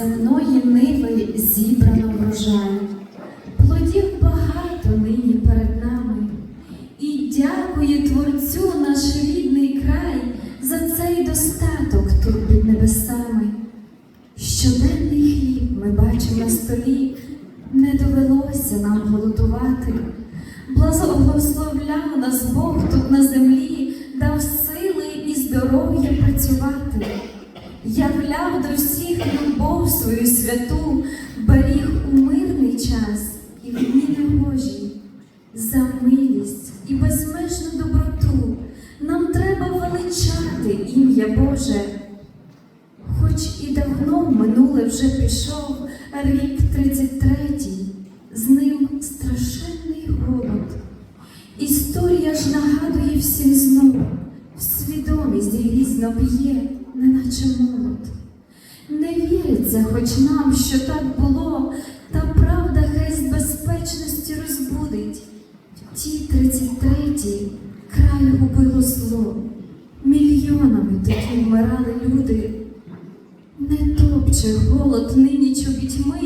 земної ниви зібрано врожай, плодів багато нині перед нами. І дякує Творцю наш рідний край за цей достаток тут під небесами. Щоденний хліб ми бачимо на столі, не довелося нам голодувати. Благословляв нас Бог тут на землі, дав сили і здоров'я працювати. Являв до всіх любов свою святу, беріг у мирний час і в дні негожі. За милість і безмежну доброту нам треба величати ім'я Боже. Хоч і давно в минуле вже пішов рік 33-й, з ним страшенний голод. Історія ж нагадує всім знов, в свідомість грізно б'є, неначе молот. Не віриться хоч нам, що так було, та правда хай з безпечності розбудить. В тій 33-й край губило зло, мільйонами тоді вмирали люди. Не топче голод нині чобітьми,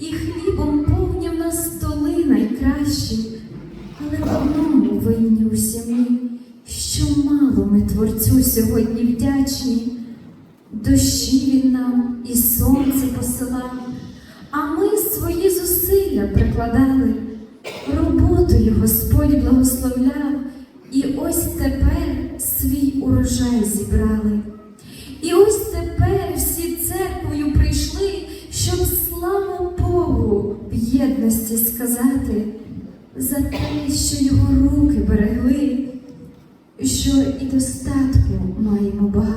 і хлібом повняв нас столи найкращі, але в одному винні усі ми, що мало ми творцю сьогодні вдячні. Дощі він нам і сонце посилав, а ми свої зусилля прикладали, роботою Господь благословляв, і ось тепер свій урожай зібрали. І ось тепер всі церквою прийшли, щоб славу Богу в єдності сказати за те, що його руки берегли, що і достатку маємо багато.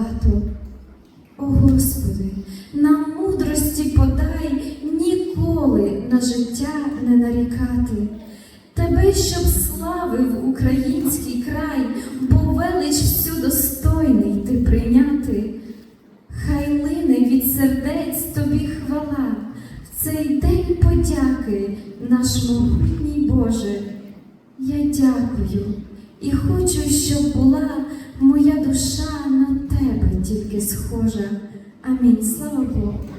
Нам мудрості подай ніколи на життя не нарікати. Тебе, щоб славив український край, бо велич всю достойний ти прийняти. Хай лине від сердець тобі хвала, в цей день подяки, наш могутній Боже. Я дякую і хочу, щоб була моя душа на тебе тільки схожа. Слава Богу.